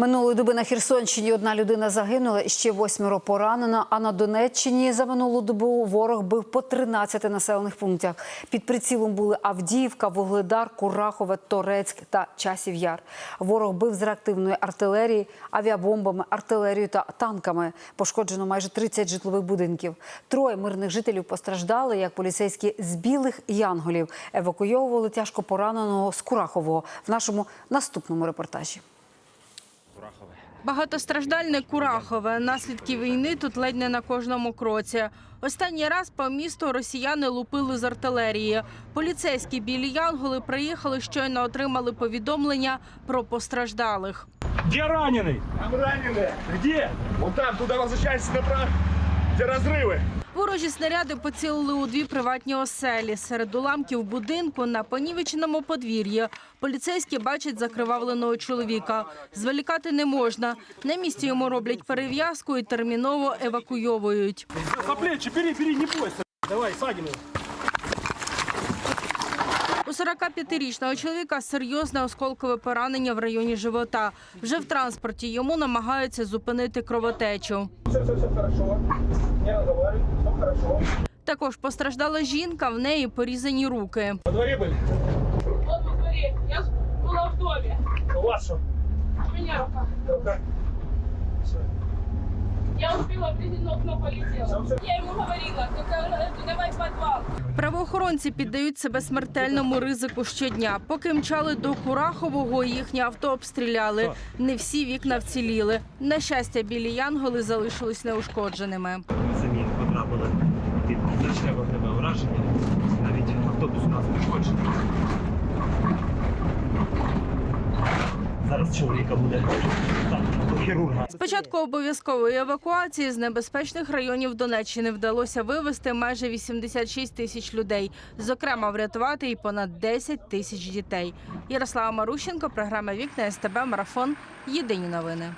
Минулої доби на Херсонщині одна людина загинула, ще восьмеро поранено. А на Донеччині за минулу добу ворог бив по 13 населених пунктах. Під прицілом були Авдіївка, Вугледар, Курахове, Торецьк та Часів Яр. Ворог бив з реактивної артилерії, авіабомбами, артилерією та танками. Пошкоджено майже 30 житлових будинків. Троє мирних жителів постраждали, як поліцейські з білих янголів евакуйовували тяжко пораненого з Курахового в нашому наступному репортажі. Багатостраждальне Курахове. Наслідки війни тут ледь не на кожному кроці. Останній раз по місту росіяни лупили з артилерії. Поліцейські білі янголи приїхали, щойно отримали повідомлення про постраждалих. Где раненый? Там раненые. Где? Вон там, туда возвращайтесь направо. Где разрывы? Ворожі снаряди поцілили у дві приватні оселі. Серед уламків будинку на понівеченому подвір'ї. Поліцейські бачать закривавленого чоловіка. Зволікати не можна. На місці йому роблять перев'язку і терміново евакуйовують. За плечі, бери, бери, не бойся. Давай, садим его. У 45-річного чоловіка серйозне осколкове поранення в районі живота. Вже в транспорті йому намагаються зупинити кровотечу. Все, все, все хорошо. Не разговаривай, все хорошо. Також постраждала жінка, в неї порізані руки. Во дворе были? Вот во дворе. Я ж была в доме. У вас что? У меня рука. Рука. Всё. Я успела, блин, окно полетело. Всё, всё. Я ему говорила, только э, давай в подвал. Правоохоронці піддають себе смертельному ризику щодня. Поки мчали до Курахового, їхнє авто обстріляли. Не всі вікна вціліли. На щастя, білі янголи залишились неушкодженими. Ми самі потрапили під значне вогневе ураження. Навіть автобус у нас пошкоджений. Зараз чоловіка буде хірурга. Спочатку обов'язкової евакуації з небезпечних районів Донеччини вдалося вивезти майже 86 тисяч людей. Зокрема, врятувати і понад 10 тисяч дітей. Ярослава Марущенко, програма Вікна СТБ Марафон. Єдині новини.